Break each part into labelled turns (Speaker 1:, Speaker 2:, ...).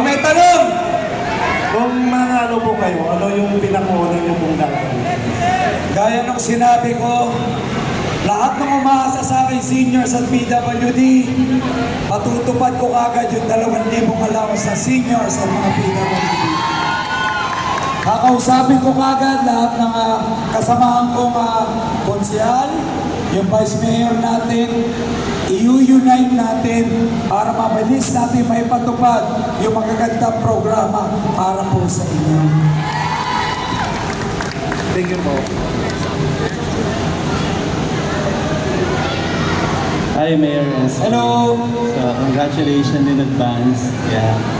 Speaker 1: O may tanong!
Speaker 2: Kung manalo po kayo, ano yung pinakauna niyo pong gagawin?
Speaker 1: Gaya ng sinabi ko, lahat ng umaasa sa akin seniors at PWD, patutupad ko kagad yung 2,000 allowance sa seniors at mga PWD. Kakausapin ko kagad lahat ng ah, kasamahan kong uh, konsyal, yung vice mayor natin, i-unite natin para mabilis natin may patupad yung magagandang programa para po sa inyo.
Speaker 2: Thank you po.
Speaker 3: Hi, Mayor.
Speaker 1: Hello!
Speaker 3: So, congratulations in advance. Yeah.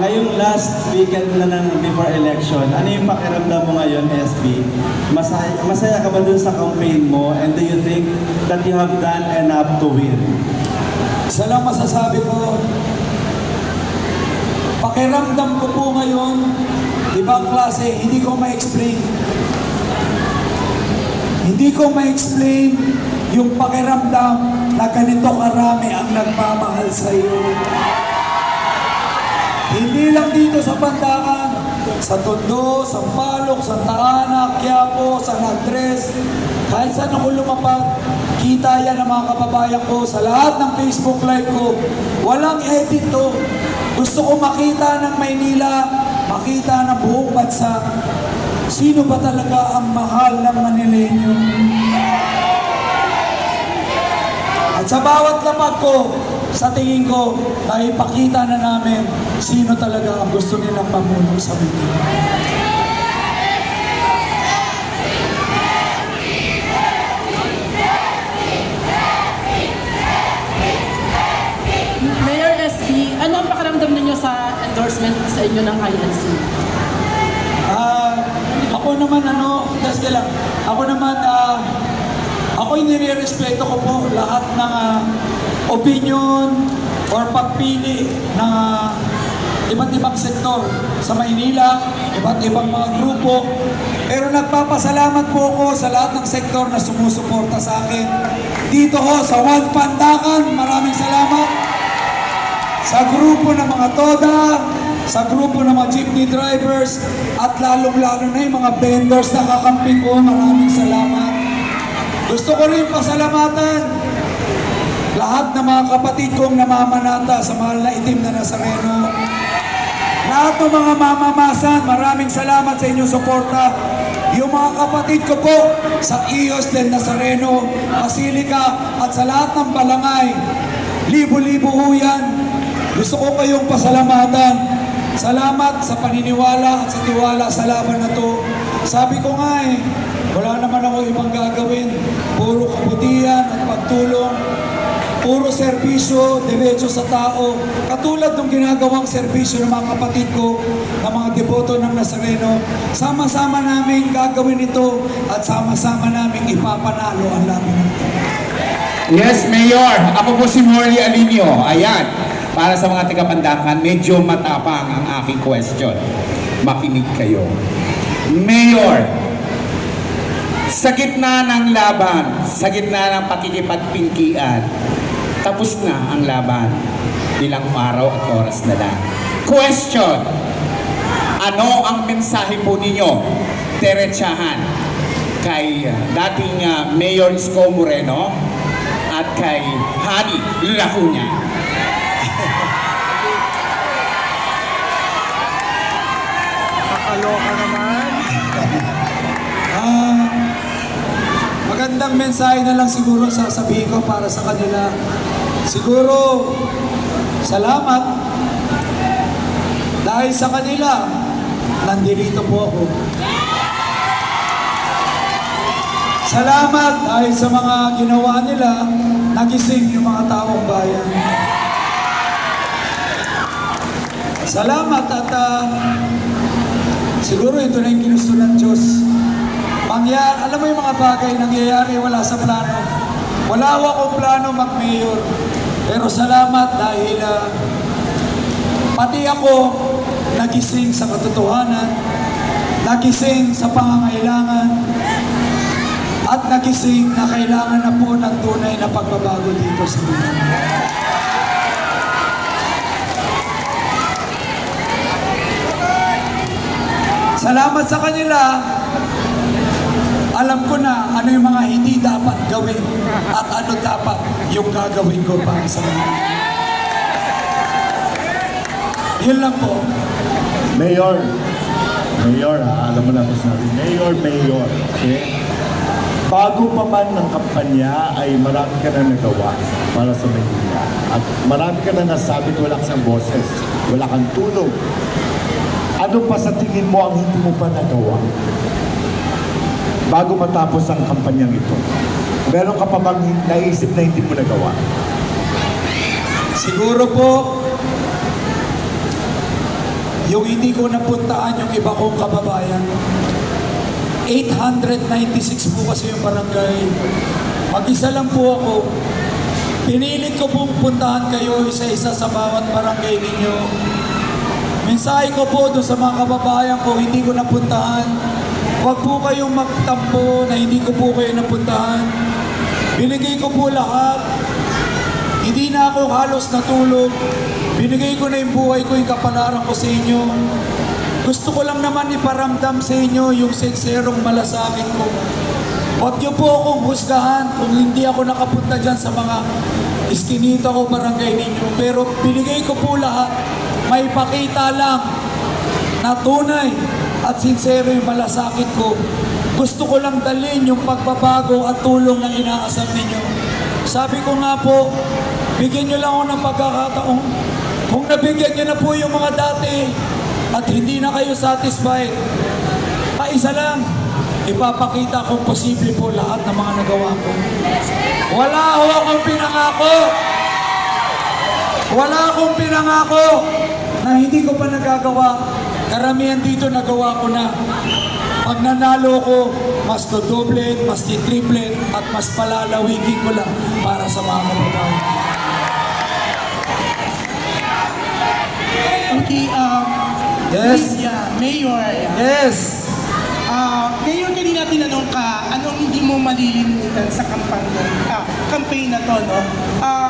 Speaker 3: Ngayong last weekend na ng before election, ano yung pakiramdam mo ngayon, SB? Masaya, masaya ka ba dun sa campaign mo? And do you think that you have done enough to win?
Speaker 1: Isa lang masasabi ko, pakiramdam ko po ngayon, ibang klase, hindi ko ma-explain. Hindi ko ma-explain yung pakiramdam na ganito karami ang nagmamahal sa iyo. Hindi lang dito sa Pandakan, sa Tondo, sa Palok, sa Taana, Quiapo, sa Nagres, kahit saan ako lumapat, kita yan ng mga kababayan ko sa lahat ng Facebook live ko. Walang edit to. Gusto ko makita ng Maynila, makita ng buong bansa. Sino ba talaga ang mahal ng Manileño? At sa bawat lapag ko, sa tingin ko, naipakita na namin sino talaga ang gusto nilang mamuno sa Manila.
Speaker 4: Mayor SB, ano ang pakiramdam ninyo sa endorsement sa inyo ng INC?
Speaker 1: Ah, ako naman ano, das lang. Ako naman ah, ako inirerespeto ko po lahat ng ah, opinion or pagpili ng ah, iba't ibang sektor sa Maynila, iba't ibang mga grupo. Pero nagpapasalamat po ako sa lahat ng sektor na sumusuporta sa akin. Dito ho sa One Pandakan, maraming salamat sa grupo ng mga TODA, sa grupo ng mga jeepney drivers, at lalong-lalo na yung mga vendors na kakamping ko. Maraming salamat. Gusto ko rin pasalamatan lahat ng mga kapatid kong namamanata sa mahal na itim na Nazareno. Lahat ng mga mamamasan, maraming salamat sa inyong suporta. Yung mga kapatid ko po sa Ios del Nazareno, Basilica, at sa lahat ng balangay, libo-libo ho yan. Gusto ko kayong pasalamatan. Salamat sa paniniwala at sa tiwala sa laban na to. Sabi ko nga eh, wala naman ako ibang gagawin. Puro kabutihan at pagtulong. Puro serbisyo, diretso sa tao. Katulad ng ginagawang serbisyo ng mga kapatid ko, ng mga deboto ng Nazareno. Sama-sama namin gagawin ito at sama-sama namin ipapanalo ang laban nito.
Speaker 5: Yes, Mayor. Ako po si Morley Alinio. Ayan. Para sa mga taga-pandakan, medyo matapang ang aking question. Makinig kayo. Mayor, sa gitna ng laban, sa gitna ng pakikipagpingkian, tapos na ang laban. Ilang araw at oras na lang. Question, ano ang mensahe po ninyo, Terechahan, kay uh, dating uh, Mayor Isko Moreno at kay Hani Lacuna?
Speaker 2: Kakaloka naman.
Speaker 1: Ah, magandang mensahe na lang siguro sasabihin ko para sa kanila. Siguro, salamat. Dahil sa kanila, nandito po ako. Salamat dahil sa mga ginawa nila, nagising yung mga taong bayan. Salamat at ah, Siguro ito na yung ginusto ng Diyos. Mangyari, alam mo yung mga bagay nangyayari wala sa plano. Wala ako akong plano mag-mayor. Pero salamat dahil ah, pati ako nagising sa katotohanan, nagising sa pangangailangan, at nagising na kailangan na po ng tunay na pagbabago dito sa mundo. Salamat sa kanila. Alam ko na ano yung mga hindi dapat gawin at ano dapat yung gagawin ko para sa mga. Yun lang po.
Speaker 2: Mayor, Mayor ha, alam mo na ito sabi. Mayor, Mayor, okay? Bago pa man ng kampanya ay marami ka na nagawa para sa Maynila. At marami ka na nasabi wala kang boses, wala kang tulong. Ano pa sa tingin mo ang hindi mo pa nagawa? Bago matapos ang kampanyang ito. Meron ka pa bang naisip na hindi mo nagawa?
Speaker 1: Siguro po, yung hindi ko napuntaan yung iba kong kababayan. 896 po kasi yung barangay. Mag-isa lang po ako. Pinilit ko pong puntahan kayo isa-isa sa bawat barangay ninyo. Mensahe ko po doon sa mga kababayan ko, hindi ko napuntahan. Huwag po kayong magtampo na hindi ko po kayo napuntahan. Binigay ko po lahat. Hindi na ako halos natulog. Binigay ko na yung buhay ko, yung kapalaran ko sa inyo. Gusto ko lang naman iparamdam sa inyo yung sinserong malasakit ko. Huwag niyo po akong husgahan kung hindi ako nakapunta dyan sa mga iskinita ko barangay ninyo. Pero binigay ko po lahat. May pakita lang na tunay at sincero yung malasakit ko. Gusto ko lang dalhin yung pagbabago at tulong na inaasam ninyo. Sabi ko nga po, bigyan nyo lang ako ng pagkakataon. Kung nabigyan nyo na po yung mga dati at hindi na kayo satisfied, paisa lang, ipapakita kong posible po lahat ng mga nagawa ko. Wala ho akong pinangako. Wala akong pinangako na hindi ko pa nagagawa. Karamihan dito nagawa ko na. Pag nanalo ko, mas dodoble, mas titriple, at mas palalawigin ko lang para sa mga kababayan.
Speaker 6: Okay, um,
Speaker 1: Yes.
Speaker 6: yeah, Mayor.
Speaker 1: Yes!
Speaker 6: Ah, Mayor, kanina tinanong ka, anong hindi mo malilimutan sa kampanya, ah, campaign na to, no? Ah,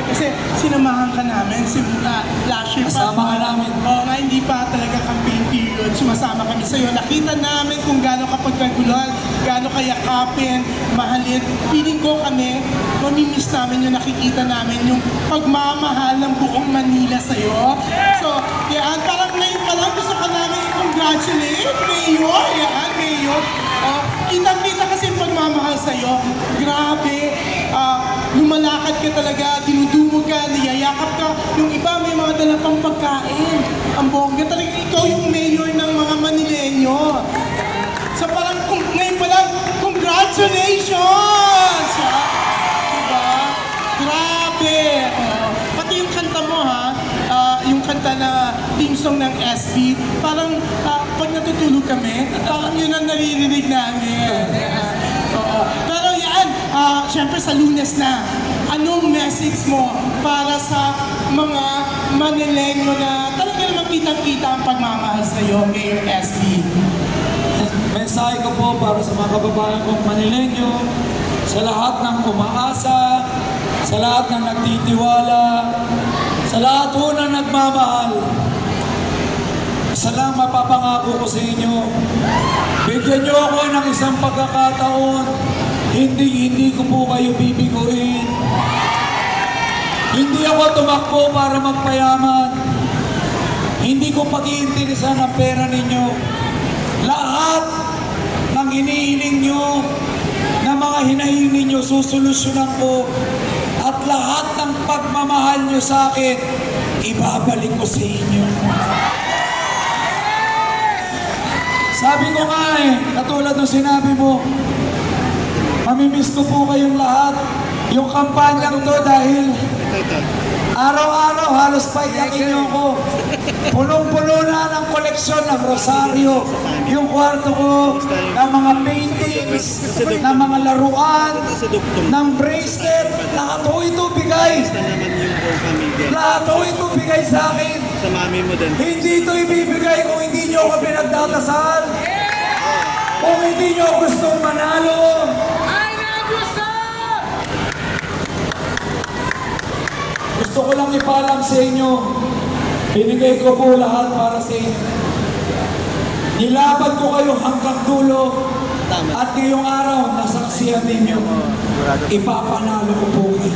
Speaker 6: Mayor, kasi sinamahan ka namin, sim, ah, last year pa.
Speaker 1: Kasama ka namin.
Speaker 6: Oo nga, hindi pa talaga campaign period, sumasama kami sa'yo. Nakita namin kung gaano ka pagkaguluhan, gaano ka yakapin, mahalin. Feeling ko kami, mamimiss namin yung nakikita namin, yung pagmamahal ng buong Manila sa'yo. So, yan, parang ngayon pa lang gusto ka namin i-congratulate, Mayor. Yan, Mayor. Uh, kitang-kita kanta na team song ng SB, parang ah, pag natutulog kami, parang yun ang naririnig namin. Yan. Oo. Pero yan, ah, syempre sa lunes na, anong message mo para sa mga Manileño na talaga naman kitang-kita ang pagmamahal sa iyo, SB?
Speaker 1: Mensahe ko po para sa mga kababayan kong Manileño, sa lahat ng umaasa, sa lahat ng nagtitiwala, sa lahat po na nagmamahal. Isa lang mapapangako ko sa inyo, bigyan niyo ako ng isang pagkakataon, hindi hindi ko po kayo bibiguin. Hindi ako tumakbo para magpayaman. Hindi ko pag-iinteresan ang pera ninyo. Lahat ng hinihiling nyo, na mga hinahiling ninyo, susolusyonan ko. At lahat ng pagmamahal nyo sa akin, ibabalik ko sa inyo. Sabi ko nga eh, katulad ng sinabi mo, mamimiss ko po kayong lahat. Yung kampanyang to dahil araw-araw halos paiyakin niyo ako. Punong-puno na ng koleksyon ng rosaryo. Yung kwarto ko, ng mga paintings, ng mga laruan, ng bracelet, lahat ho ito bigay. Lahat ho ito bigay sa akin.
Speaker 3: Sa mami mo din.
Speaker 1: Hindi ito ibibigay kung hindi nyo ako pinagdadasal. Kung hindi nyo gustong manalo. Gusto ko lang ipaalam sa inyo, binigay ko po lahat para sa inyo. Nilaban ko kayo hanggang dulo. At ngayong araw, nasaksiyan ninyo. Ipapanalo ko po kayo.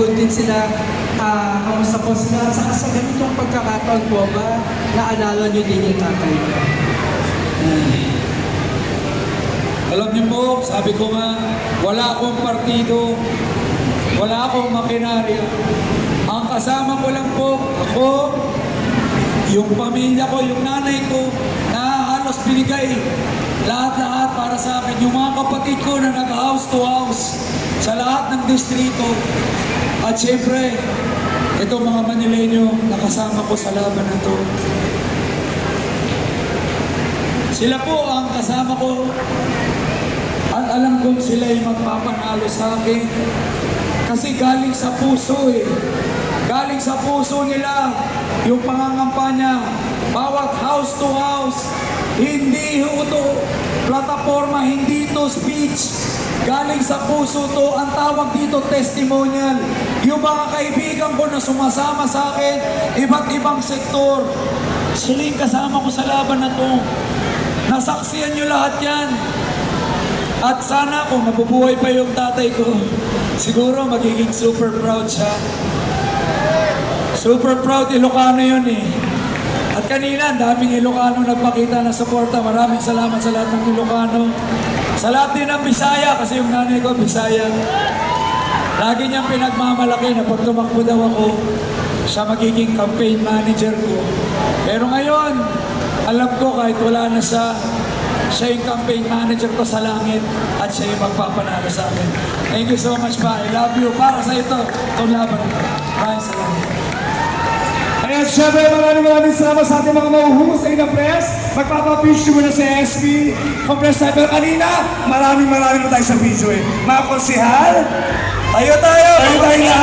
Speaker 7: Pagod din sila. Ah, kamusta po sila? Saka sa ganitong pagkakataon po ba, naalala niyo din yung tatay niyo?
Speaker 1: Alam niyo po, sabi ko nga, wala akong partido, wala akong makinarya. Ang kasama ko lang po, ako, yung pamilya ko, yung nanay ko, na halos binigay lahat-lahat para sa akin. Yung mga kapatid ko na nag-house to house sa lahat ng distrito. At syempre, ito mga Manileño, nakasama ko sa laban na to. Sila po ang kasama ko at alam kong sila ay magpapanalo sa akin. Kasi galing sa puso eh. Galing sa puso nila yung pangangampanya. Bawat house to house. Hindi ito plataforma, hindi ito speech. Galing sa puso to, ang tawag dito testimonial. Yung mga kaibigan ko na sumasama sa akin, iba't ibang sektor. Sila yung kasama ko sa laban na to. Nasaksiyan nyo lahat yan. At sana kung nabubuhay pa yung tatay ko, siguro magiging super proud siya. Super proud Ilocano yun eh. At kanina, daming Ilocano nagpakita ng suporta. Maraming salamat sa lahat ng Ilocano. Sa lahat din ng Bisaya, kasi yung nanay ko Bisaya. Lagi niyang pinagmamalaki na pag tumakbo daw ako, siya magiging campaign manager ko. Pero ngayon, alam ko kahit wala na siya, siya yung campaign manager ko sa langit at siya yung magpapanalo sa akin. Thank you so much pa. I love you. Para sa ito, itong laban ito. Maraming salamat.
Speaker 8: Syempre maraming maraming salamat sa ating mga mahuhusay na press. Magpapapitch muna sa SB. Compress tayo. Pero kanina, maraming maraming na tayo sa video eh. Mga konsihal,
Speaker 1: Tayo tayo!
Speaker 8: tayo tayo lahat.